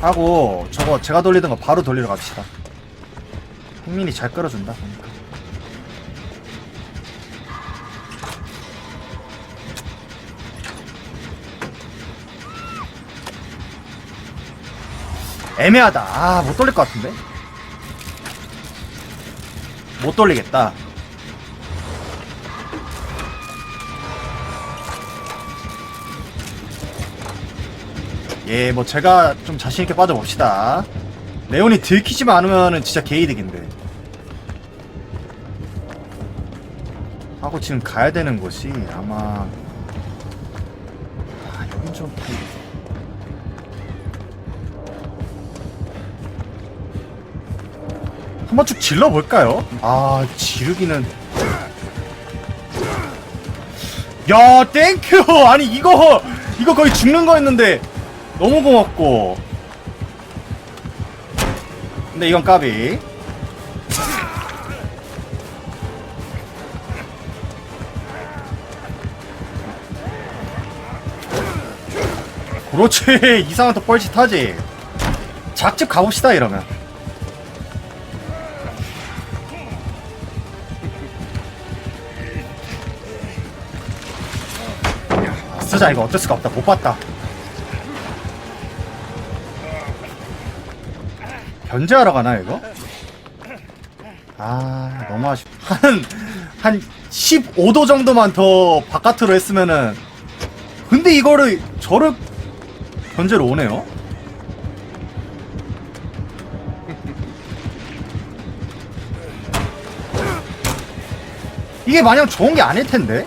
하고 저거 제가 돌리던 거 바로 돌리러 갑시다. 흥민이 잘 끌어준다. 보니까. 애매하다. 아, 못 돌릴 것 같은데? 못 돌리겠다. 예, 뭐 제가 좀 자신 있게 빠져봅시다. 레온이 들키지만 않으면은 진짜 개이득인데. 하고 지금 가야 되는 곳이 아마. 아, 여긴 좀. 한번 쭉 질러볼까요? 아, 지르기는. 야, 땡큐! 아니, 이거, 이거 거의 죽는 거였는데. 너무 고맙고. 근데 이건 까비. 그렇지. 이상한 또 뻘짓하지. 작집 가봅시다, 이러면. 쓰자, 이거 어쩔 수가 없다. 못 봤다. 견제하러 가나 이거? 아 너무 아쉽. 한한 15도 정도만 더 바깥으로 했으면은. 근데 이거를 저를 견제로 오네요. 이게 마냥 좋은 게 아닐 텐데.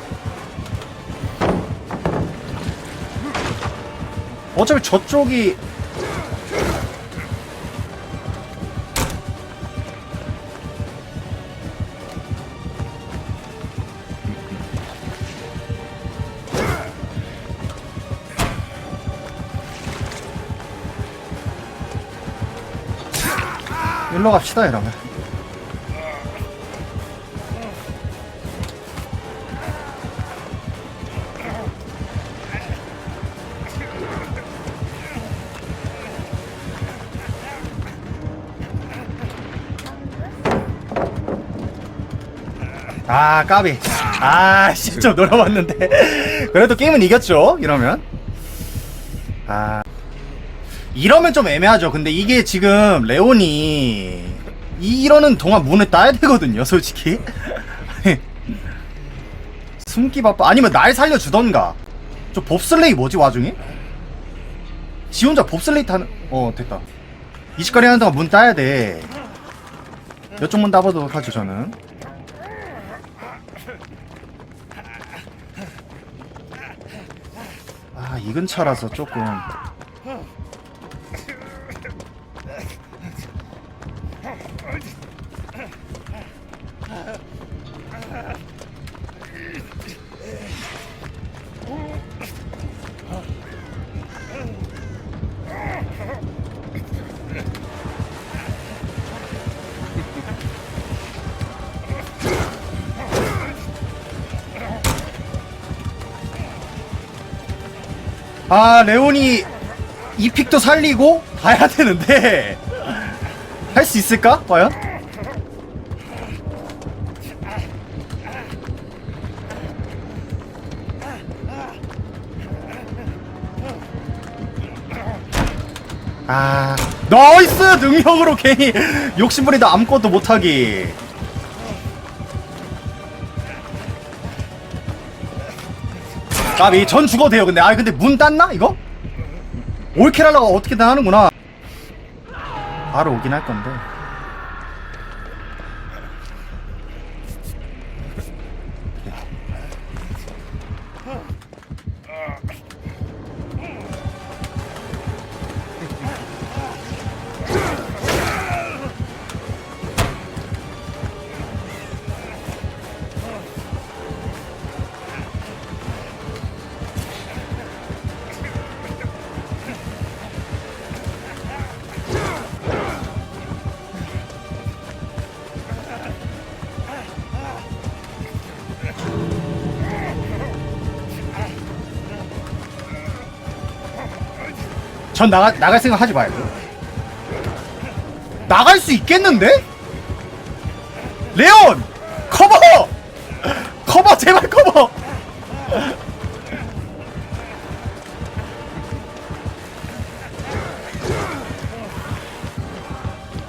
어차피 저쪽이 일로 갑시다 이러면 아 까비. 아 진짜 노려봤는데. 그래도 게임은 이겼죠 이러면. 아 이러면 좀 애매하죠. 근데 이게 지금 레온이 이러는 동안 문을 따야 되거든요, 솔직히. 숨기 바빠. 아니면 날 살려주던가. 저 봅슬레이 뭐지, 와중에? 지 혼자 봅슬레이 타는, 어, 됐다. 이십거리 하는 동안 문 따야 돼. 이쪽 문 따보도록 하죠, 저는. 아, 이 근처라서 조금. 아 레온이 이 픽도 살리고 봐야 되는데. 할 수 있을까? 과연? 아 나이스! 능력으로 괜히 욕심부리다 아무것도 못하기 까비 전 죽어도 돼요 근데. 아 근데 문 땄나 이거? 올킬 하려고 어떻게든 하는구나. 바로 오긴 할 건데 전 나가, 나갈 생각 하지 말고 나갈 수 있겠는데? 레온! 커버! 커버 제발 커버!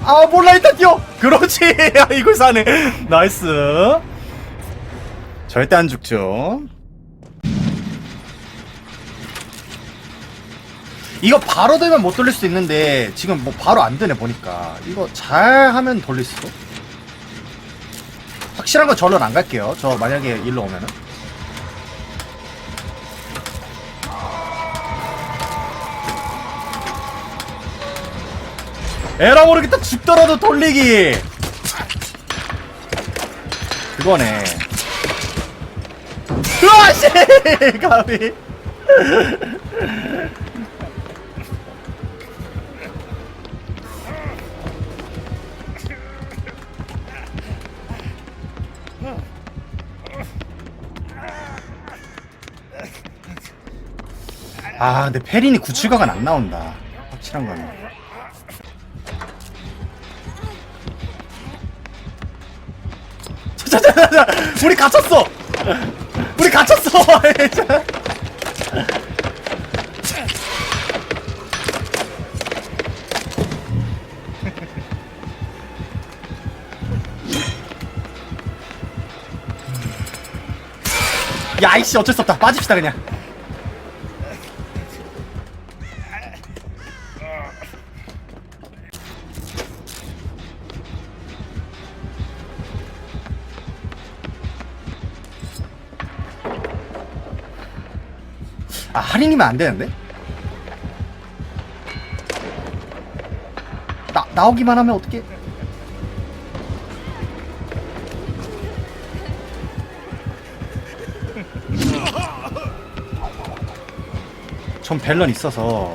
아 몰라 일단 뛰어 그렇지 아, 이걸 사네 나이스 절대 안 죽죠 이거 바로 되면 못 돌릴 수 있는데 지금 뭐 바로 안 되네 보니까. 이거 잘 하면 돌릴 수도? 확실한 건 절로 안 갈게요. 저 만약에 일로 오면은. 에라 모르겠다 죽더라도 돌리기. 그거네. 으아씨! 가비 아 근데 페린이 구출각은 안 나온다. 확실한 거는 자자자자 우리 갇혔어. 우리 갇혔어 야 이씨 어쩔 수 없다 빠집시다 그냥 아 할인이면 안 되는데? 나 나오기만 하면 어떻게? 전 벨런 있어서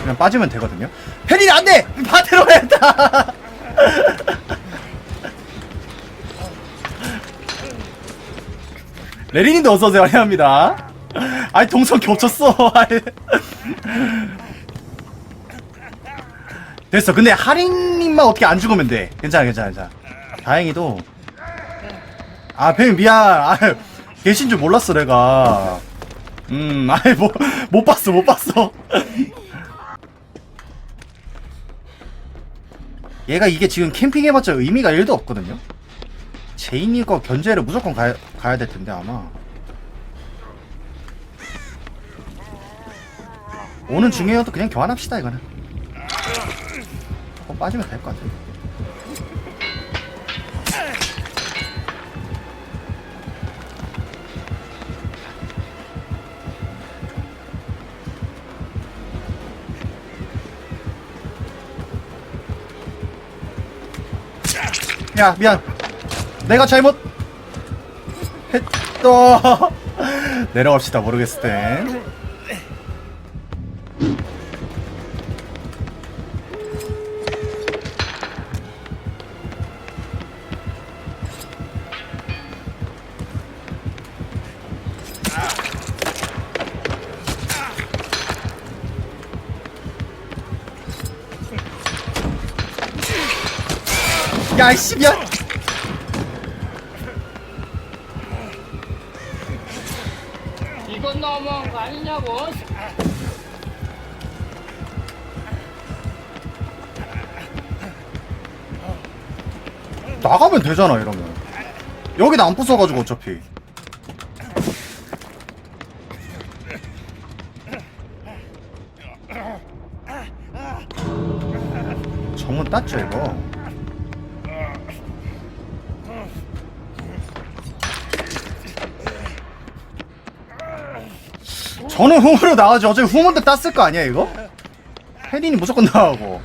그냥 빠지면 되거든요. 펠린이 안 돼! 바테로 했다! 레린이도 어서오세요. 환영합니다. 아니, 동선 겹쳤어. 됐어. 근데 하린님만 어떻게 안 죽으면 돼. 괜찮아, 괜찮아, 괜찮아. 다행히도. 아, 뱀 미안. 아, 계신 줄 몰랐어, 내가. 음, 아이, 뭐, 못 봤어, 못 봤어. 얘가 이게 지금 캠핑 해봤자 의미가 1도 없거든요? 제인이 거 견제를 무조건 가야, 가야 될 텐데, 아마. 오는 중이어도 그냥 교환합시다, 이거는. 조금 빠지면 될 것 같아요. 야 미안. 내가 잘못 했다 내려갑시다 모르겠을 땐 야이씨 미안 이건 너무한 거 아니냐고. 나가면 되잖아 이러면. 여기는 안 부숴가지고 어차피. 정문 땄죠 이거 저는 후문으로 나가죠 어차피 후문도 땄을 거 아니야 이거? 혜린이 무조건 나가고.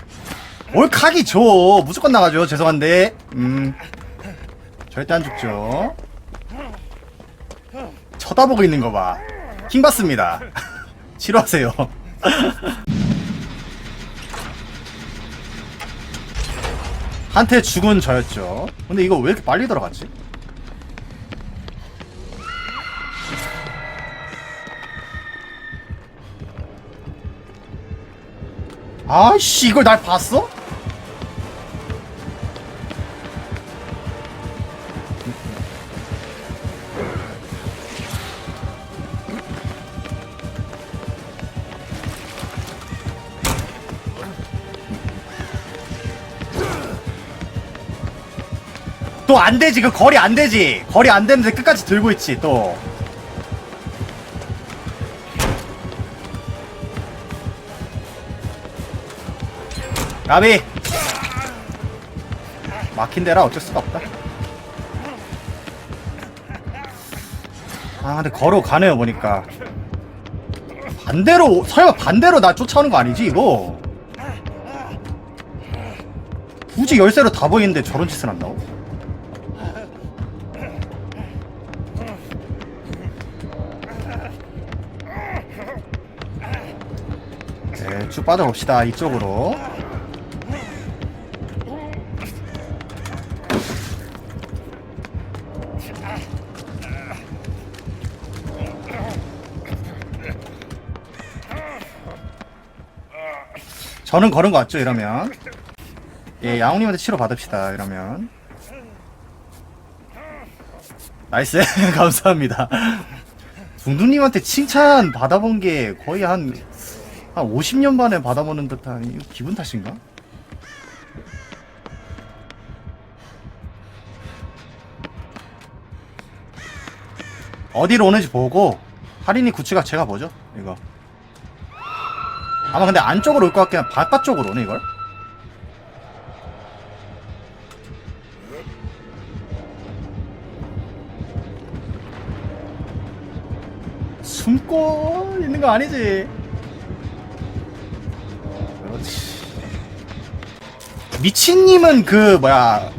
뭘 각이 줘. 무조건 나가죠 죄송한데. 음. 절대 안 죽죠. 쳐다보고 있는 거 봐. 킹 받습니다. 싫어하세요. 한테 죽은 저였죠. 근데 이거 왜 이렇게 빨리 들어갔지? 아씨 이걸 날 봤어? 또 안 되지 그 거리 안 되지 거리 안 되는데 끝까지 들고 있지 또 나비. 막힌 데라 어쩔 수가 없다. 아 근데 걸어 가네요 보니까. 반대로 설마 반대로 나 쫓아오는 거 아니지 이거? 굳이 열쇠로 다 보이는데 저런 짓을 한다고? 네, 쭉 빠져봅시다 이쪽으로 저는 걸은 거 같죠 이러면 예 양홍님한테 치료 받읍시다 이러면 나이스 감사합니다 둥둥님한테 칭찬 받아본 게 거의 한, 한 50년 만에 받아보는 듯한 이거 기분 탓인가? 어디로 오는지 보고 할인이 구치가 제가 뭐죠? 이거 아마 근데 안쪽으로 올 것 같긴 한 바깥쪽으로 오네 이걸 숨고 있는 거 아니지? 그렇지. 미친님은 그 뭐야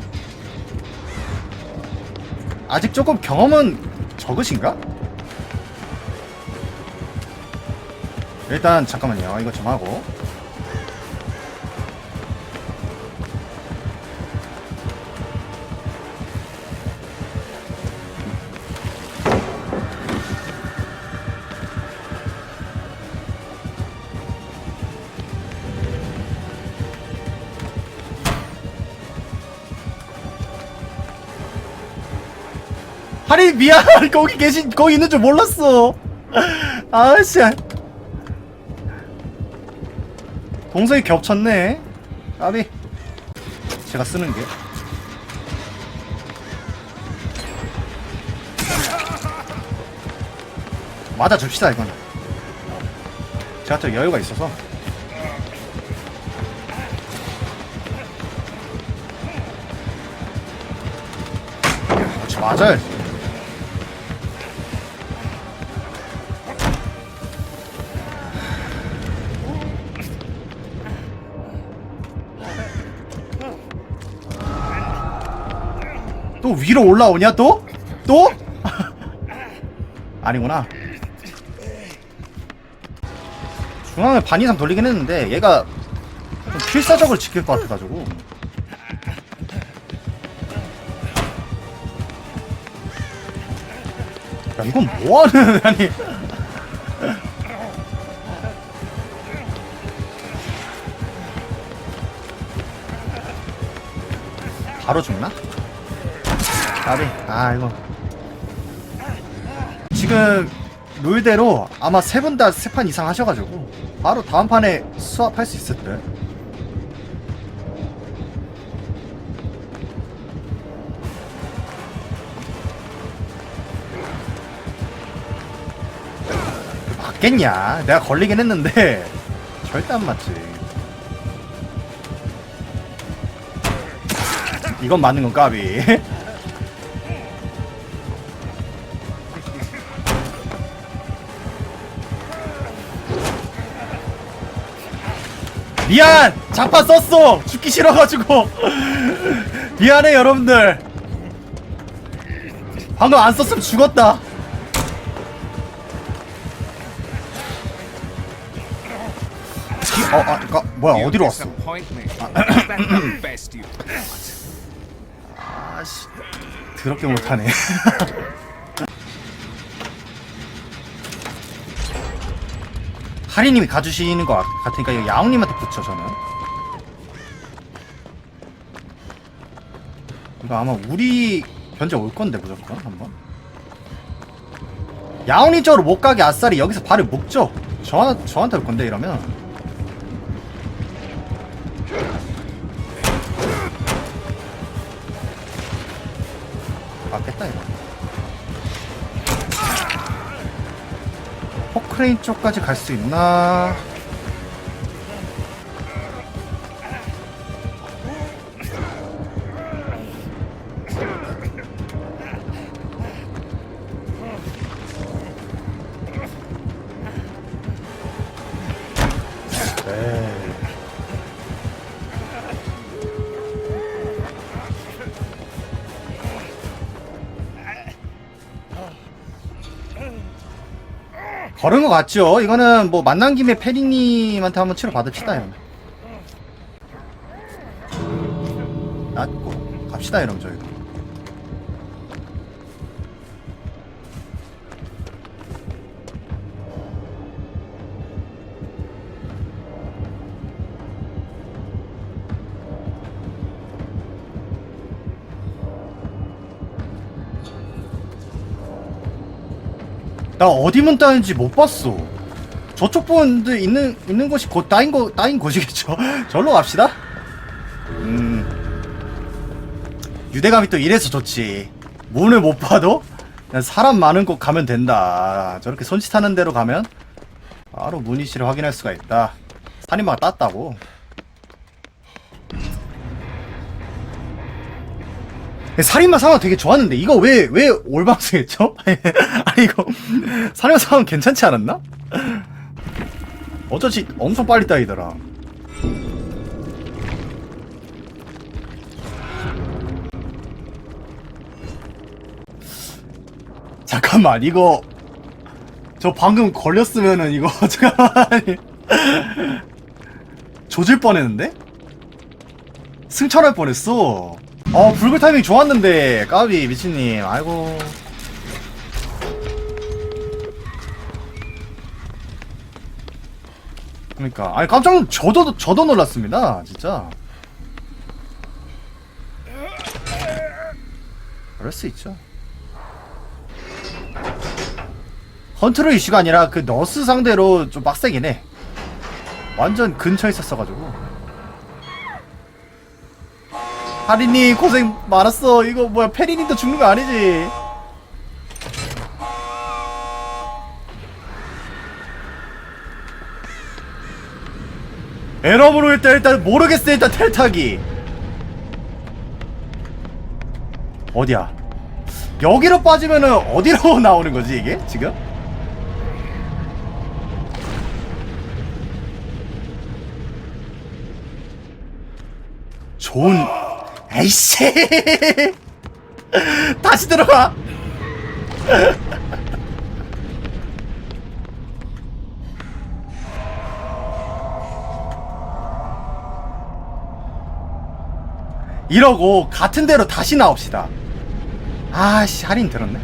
아직 조금 경험은 적으신가? 일단 잠깐만요. 이거 좀 하고. 하리 미안. 거기 계신 거기 있는 줄 몰랐어. 아씨 동선이 겹쳤네. 아비 제가 쓰는 게. 맞아 줍시다 이건 제가 또 여유가 있어서. 맞아요 또 위로 올라오냐 또? 또? 아니구나 중앙을 반 이상 돌리긴 했는데 얘가 좀 필사적을 지킬 것 같아가지고 야 이건 뭐하는 아니 바로 죽나? 아비. 아 이거 지금 룰대로 아마 세 분 다 세 판 이상 하셔가지고 바로 다음 판에 수합할 수 있을 듯. 맞겠냐? 내가 걸리긴 했는데 절대 안 맞지. 이건 맞는 건 까비 미안! 자판 썼어! 죽기 싫어가지고! 미안해, 여러분들! 방금 안 썼으면 죽었다! 기- 어, 아, 까, 뭐야, 어디로 왔어? 아씨, 더럽게 못하네. 하리님이 가주시는 것 같- 같으니까 이거 야옹님한테 붙여 저는. 이거 아마 우리 견제 올 건데 무조건 한번. 야옹님 쪽으로 못 가게 아싸리 여기서 발을 묶죠? 저, 저한테 올 건데 이러면 크레인 쪽까지 갈 수 있나 걸은 것 같죠? 이거는 뭐 만난 김에 페리님한테 한번 치료 받읍시다 형. 낫고 갑시다 이러면 저희 나 어디 문 따는지 못 봤어. 저쪽 분들 있는 있는 곳이 곧 따인 거 따인 곳이겠죠. 절로 갑시다. 음. 유대감이 또 이래서 좋지. 문을 못 봐도 그냥 사람 많은 곳 가면 된다. 저렇게 손짓하는 대로 가면 바로 문의실을 확인할 수가 있다. 살인마가 땄다고. 살인마 상황 되게 좋았는데 이거 왜 왜 올방수했죠? 아니 이거 살인마 상황 괜찮지 않았나? 어쩌지 엄청 빨리 따이더라. 잠깐만 이거 저 방금 걸렸으면은 이거 잠깐만 조질 뻔했는데? 승천할 뻔했어. 어 불글 타이밍 좋았는데 까비 미친님. 아이고. 그러니까. 아니 깜짝 놀- 저도 저도 놀랐습니다 진짜. 그럴 수 있죠. 컨트롤 이슈가 아니라 그 너스 상대로 좀 빡세긴 해. 완전 근처에 있었어가지고 하리님 고생 많았어. 이거 뭐야 페리님도 죽는 거 아니지? 에러브로 일단 일단 모르겠어 일단 텔타기. 어디야? 여기로 빠지면은 어디로 나오는 거지 이게 지금? 좋은 에이씨. 다시 들어가 이러고 같은 데로 다시 나옵시다. 아씨 할인 들었네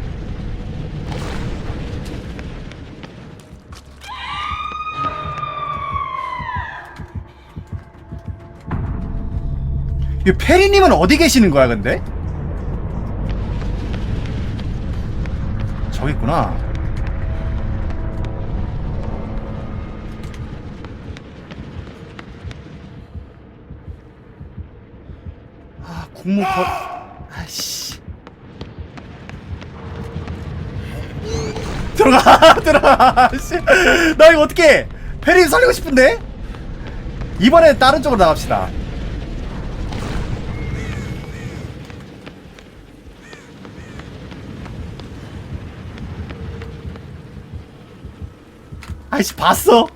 이 페리님은 어디 계시는 거야 근데? 저기 있구나. 아 국무 거 아씨. 들어가 들어가. 씨. 나 이거 어떻게 페리 살리고 싶은데? 이번에 다른 쪽으로 나갑시다 아이씨 봤어?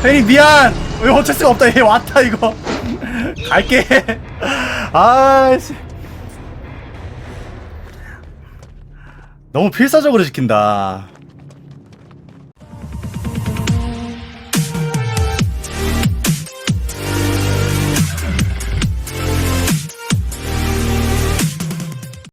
페리 미안! 어쩔 수가 없다. 얘 왔다 이거. 갈게. 아이씨. 너무 필사적으로 지킨다